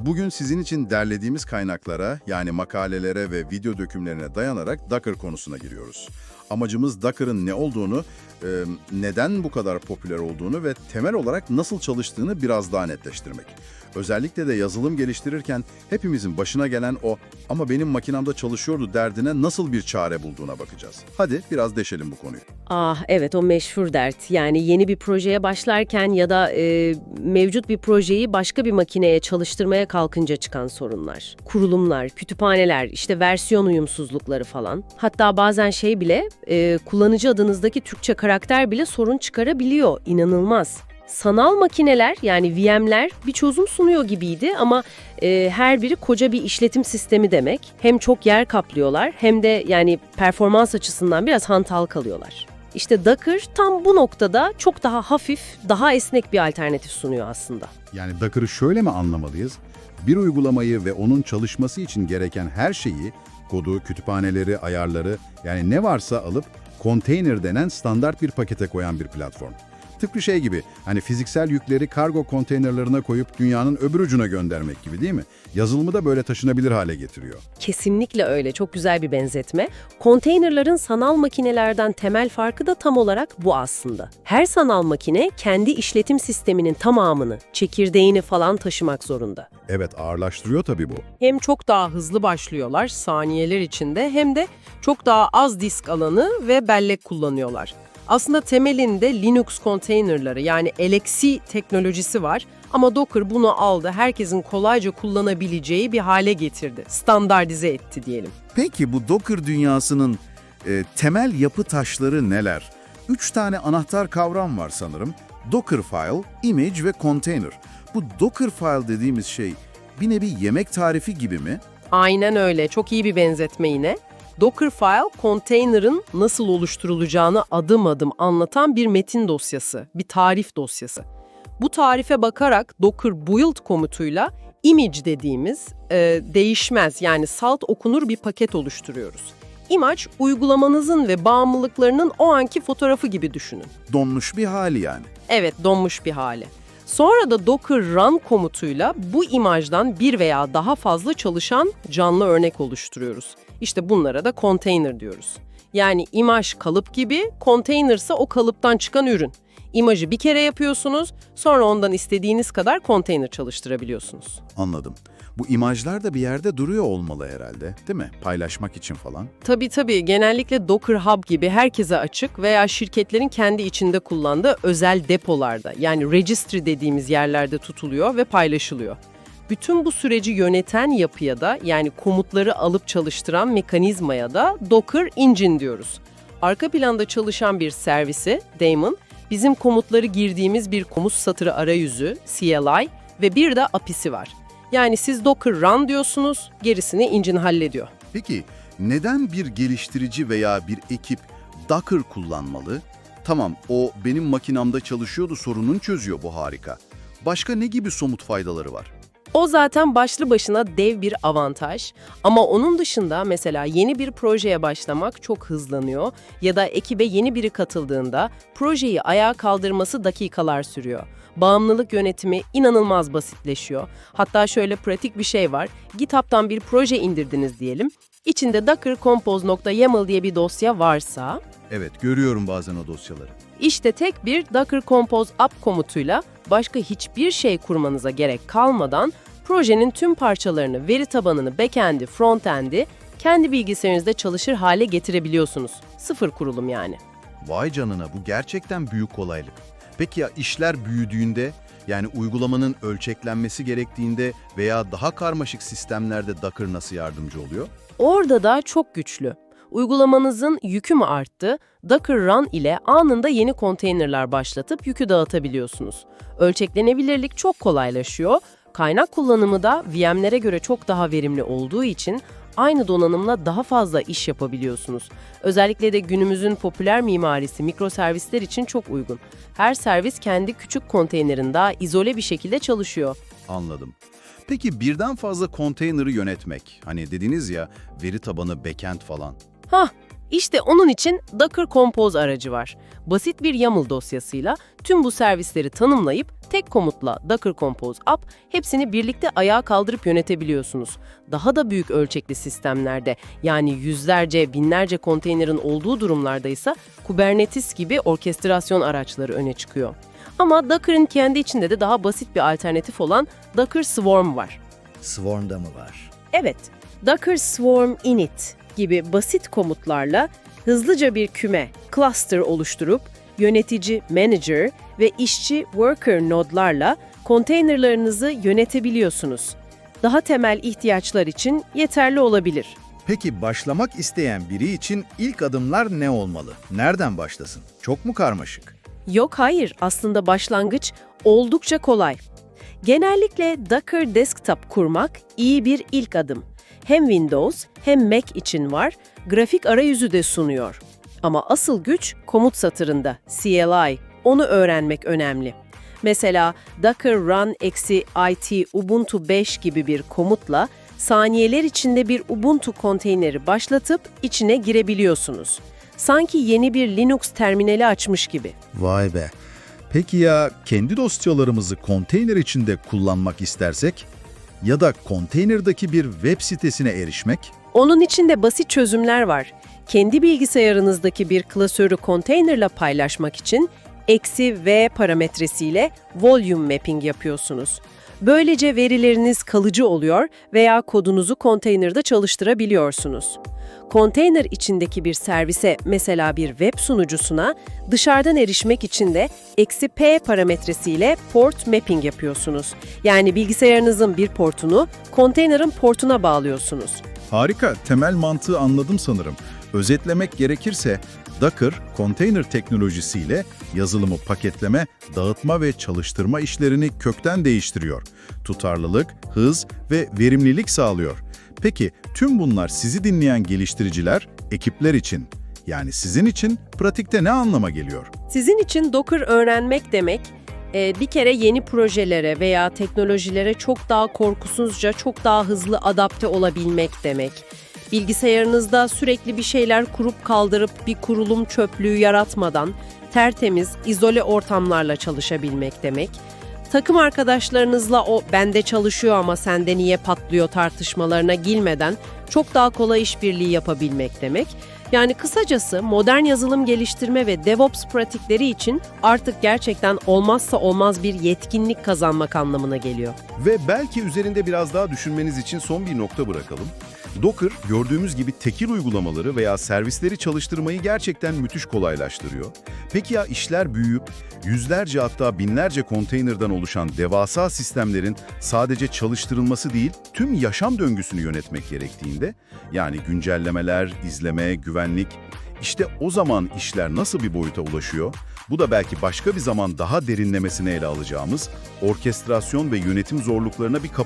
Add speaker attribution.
Speaker 1: Bugün sizin için derlediğimiz kaynaklara yani makalelere ve video dökümlerine dayanarak Docker konusuna giriyoruz. Amacımız Docker'ın ne olduğunu, neden bu kadar popüler olduğunu ve temel olarak nasıl çalıştığını biraz daha netleştirmek. Özellikle de yazılım geliştirirken hepimizin başına gelen o ama benim makinamda çalışıyordu derdine nasıl bir çare bulduğuna bakacağız. Hadi biraz deşelim bu konuyu.
Speaker 2: Ah evet o meşhur dert. Yani yeni bir projeye başlarken ya da e, mevcut bir projeyi başka bir makineye çalıştırmaya kalkınca çıkan sorunlar. Kurulumlar, kütüphaneler, işte versiyon uyumsuzlukları falan. Hatta bazen şey bile e, kullanıcı adınızdaki Türkçe karakter bile sorun çıkarabiliyor. İnanılmaz. Sanal makineler yani VM'ler bir çözüm sunuyor gibiydi ama e, her biri koca bir işletim sistemi demek. Hem çok yer kaplıyorlar hem de yani performans açısından biraz hantal kalıyorlar. İşte Docker tam bu noktada çok daha hafif, daha esnek bir alternatif sunuyor aslında.
Speaker 1: Yani Docker'ı şöyle mi anlamalıyız? Bir uygulamayı ve onun çalışması için gereken her şeyi, kodu, kütüphaneleri, ayarları yani ne varsa alıp konteyner denen standart bir pakete koyan bir platform. Tıpkı şey gibi, hani fiziksel yükleri kargo konteynerlarına koyup dünyanın öbür ucuna göndermek gibi değil mi? Yazılımı da böyle taşınabilir hale getiriyor.
Speaker 2: Kesinlikle öyle. Çok güzel bir benzetme. Konteynerların sanal makinelerden temel farkı da tam olarak bu aslında. Her sanal makine kendi işletim sisteminin tamamını, çekirdeğini falan taşımak zorunda.
Speaker 1: Evet ağırlaştırıyor tabii bu.
Speaker 3: Hem çok daha hızlı başlıyorlar saniyeler içinde hem de çok daha az disk alanı ve bellek kullanıyorlar. Aslında temelinde Linux konteynerları yani LXC teknolojisi var ama Docker bunu aldı, herkesin kolayca kullanabileceği bir hale getirdi, standartize etti diyelim.
Speaker 4: Peki bu Docker dünyasının e, temel yapı taşları neler? Üç tane anahtar kavram var sanırım. Dockerfile, Image ve Container. Bu Dockerfile dediğimiz şey bir nevi yemek tarifi gibi mi?
Speaker 3: Aynen öyle, çok iyi bir benzetme yine. Dockerfile, konteynerin nasıl oluşturulacağını adım adım anlatan bir metin dosyası, bir tarif dosyası. Bu tarife bakarak Docker build komutuyla image dediğimiz e, değişmez yani salt okunur bir paket oluşturuyoruz. Image, uygulamanızın ve bağımlılıklarının o anki fotoğrafı gibi düşünün.
Speaker 4: Donmuş bir hali yani.
Speaker 3: Evet, donmuş bir hali. Sonra da Docker run komutuyla bu imajdan bir veya daha fazla çalışan canlı örnek oluşturuyoruz. İşte bunlara da container diyoruz. Yani imaj kalıp gibi, container ise o kalıptan çıkan ürün. İmajı bir kere yapıyorsunuz, sonra ondan istediğiniz kadar container çalıştırabiliyorsunuz.
Speaker 4: Anladım. Bu imajlar da bir yerde duruyor olmalı herhalde, değil mi? Paylaşmak için falan.
Speaker 3: Tabii tabii genellikle Docker Hub gibi herkese açık veya şirketlerin kendi içinde kullandığı özel depolarda yani registry dediğimiz yerlerde tutuluyor ve paylaşılıyor. Bütün bu süreci yöneten yapıya da yani komutları alıp çalıştıran mekanizmaya da Docker Engine diyoruz. Arka planda çalışan bir servisi, Daemon, bizim komutları girdiğimiz bir komut satırı arayüzü, CLI ve bir de API'si var. Yani siz Docker Run diyorsunuz, gerisini Engine hallediyor.
Speaker 4: Peki neden bir geliştirici veya bir ekip Docker kullanmalı? Tamam o benim makinamda çalışıyordu sorunun çözüyor bu harika. Başka ne gibi somut faydaları var?
Speaker 3: O zaten başlı başına dev bir avantaj ama onun dışında mesela yeni bir projeye başlamak çok hızlanıyor ya da ekibe yeni biri katıldığında projeyi ayağa kaldırması dakikalar sürüyor. Bağımlılık yönetimi inanılmaz basitleşiyor. Hatta şöyle pratik bir şey var. GitHub'tan bir proje indirdiniz diyelim. İçinde dockercompose.yaml diye bir dosya varsa
Speaker 4: Evet görüyorum bazen o dosyaları.
Speaker 3: işte tek bir Docker Compose Up komutuyla başka hiçbir şey kurmanıza gerek kalmadan projenin tüm parçalarını, veri tabanını, backend'i, frontend'i kendi bilgisayarınızda çalışır hale getirebiliyorsunuz. Sıfır kurulum yani.
Speaker 4: Vay canına bu gerçekten büyük kolaylık. Peki ya işler büyüdüğünde yani uygulamanın ölçeklenmesi gerektiğinde veya daha karmaşık sistemlerde Docker nasıl yardımcı oluyor?
Speaker 3: Orada da çok güçlü. Uygulamanızın yükü mü arttı? Docker Run ile anında yeni konteynerler başlatıp yükü dağıtabiliyorsunuz. Ölçeklenebilirlik çok kolaylaşıyor. Kaynak kullanımı da VM'lere göre çok daha verimli olduğu için aynı donanımla daha fazla iş yapabiliyorsunuz. Özellikle de günümüzün popüler mimarisi mikroservisler için çok uygun. Her servis kendi küçük konteynerinde izole bir şekilde çalışıyor.
Speaker 4: Anladım. Peki birden fazla konteyneri yönetmek, hani dediniz ya veri tabanı backend falan.
Speaker 3: Hah,
Speaker 5: İşte onun için Docker Compose aracı var. Basit bir YAML dosyasıyla tüm bu servisleri tanımlayıp tek komutla Docker Compose App hepsini birlikte ayağa kaldırıp yönetebiliyorsunuz. Daha da büyük ölçekli sistemlerde yani yüzlerce, binlerce konteynerin olduğu durumlarda ise Kubernetes gibi orkestrasyon araçları öne çıkıyor. Ama Docker'ın kendi içinde de daha basit bir alternatif olan Docker Swarm var.
Speaker 6: Swarm'da mı var?
Speaker 3: Evet, Docker Swarm Init gibi basit komutlarla hızlıca bir küme, cluster oluşturup yönetici, manager ve işçi, worker nodlarla konteynerlarınızı yönetebiliyorsunuz. Daha temel ihtiyaçlar için yeterli olabilir.
Speaker 7: Peki başlamak isteyen biri için ilk adımlar ne olmalı? Nereden başlasın? Çok mu karmaşık?
Speaker 3: Yok hayır, aslında başlangıç oldukça kolay. Genellikle Docker Desktop kurmak iyi bir ilk adım. Hem Windows hem Mac için var, grafik arayüzü de sunuyor. Ama asıl güç komut satırında, CLI. Onu öğrenmek önemli. Mesela docker run eksi it ubuntu 5 gibi bir komutla saniyeler içinde bir ubuntu konteyneri başlatıp içine girebiliyorsunuz. Sanki yeni bir Linux terminali açmış gibi.
Speaker 7: Vay be. Peki ya kendi dosyalarımızı konteyner içinde kullanmak istersek? Ya da konteynerdaki bir web sitesine erişmek?
Speaker 3: Onun için de basit çözümler var. Kendi bilgisayarınızdaki bir klasörü konteynerla paylaşmak için eksi V parametresiyle volume mapping yapıyorsunuz. Böylece verileriniz kalıcı oluyor veya kodunuzu konteynerde çalıştırabiliyorsunuz. Konteyner içindeki bir servise, mesela bir web sunucusuna, dışarıdan erişmek için de eksi P parametresiyle port mapping yapıyorsunuz. Yani bilgisayarınızın bir portunu konteynerin portuna bağlıyorsunuz.
Speaker 8: Harika, temel mantığı anladım sanırım. Özetlemek gerekirse Docker, konteyner teknolojisiyle yazılımı paketleme, dağıtma ve çalıştırma işlerini kökten değiştiriyor. Tutarlılık, hız ve verimlilik sağlıyor. Peki tüm bunlar sizi dinleyen geliştiriciler, ekipler için yani sizin için pratikte ne anlama geliyor?
Speaker 3: Sizin için Docker öğrenmek demek, e, bir kere yeni projelere veya teknolojilere çok daha korkusuzca, çok daha hızlı adapte olabilmek demek. Bilgisayarınızda sürekli bir şeyler kurup kaldırıp bir kurulum çöplüğü yaratmadan tertemiz, izole ortamlarla çalışabilmek demek. Takım arkadaşlarınızla o bende çalışıyor ama sende niye patlıyor tartışmalarına girmeden çok daha kolay işbirliği yapabilmek demek. Yani kısacası modern yazılım geliştirme ve DevOps pratikleri için artık gerçekten olmazsa olmaz bir yetkinlik kazanmak anlamına geliyor.
Speaker 1: Ve belki üzerinde biraz daha düşünmeniz için son bir nokta bırakalım. Docker, gördüğümüz gibi tekil uygulamaları veya servisleri çalıştırmayı gerçekten müthiş kolaylaştırıyor. Peki ya işler büyüyüp, yüzlerce hatta binlerce konteynerden oluşan devasa sistemlerin sadece çalıştırılması değil, tüm yaşam döngüsünü yönetmek gerektiğinde, yani güncellemeler, izleme, güvenlik, işte o zaman işler nasıl bir boyuta ulaşıyor? Bu da belki başka bir zaman daha derinlemesine ele alacağımız orkestrasyon ve yönetim zorluklarına bir kapı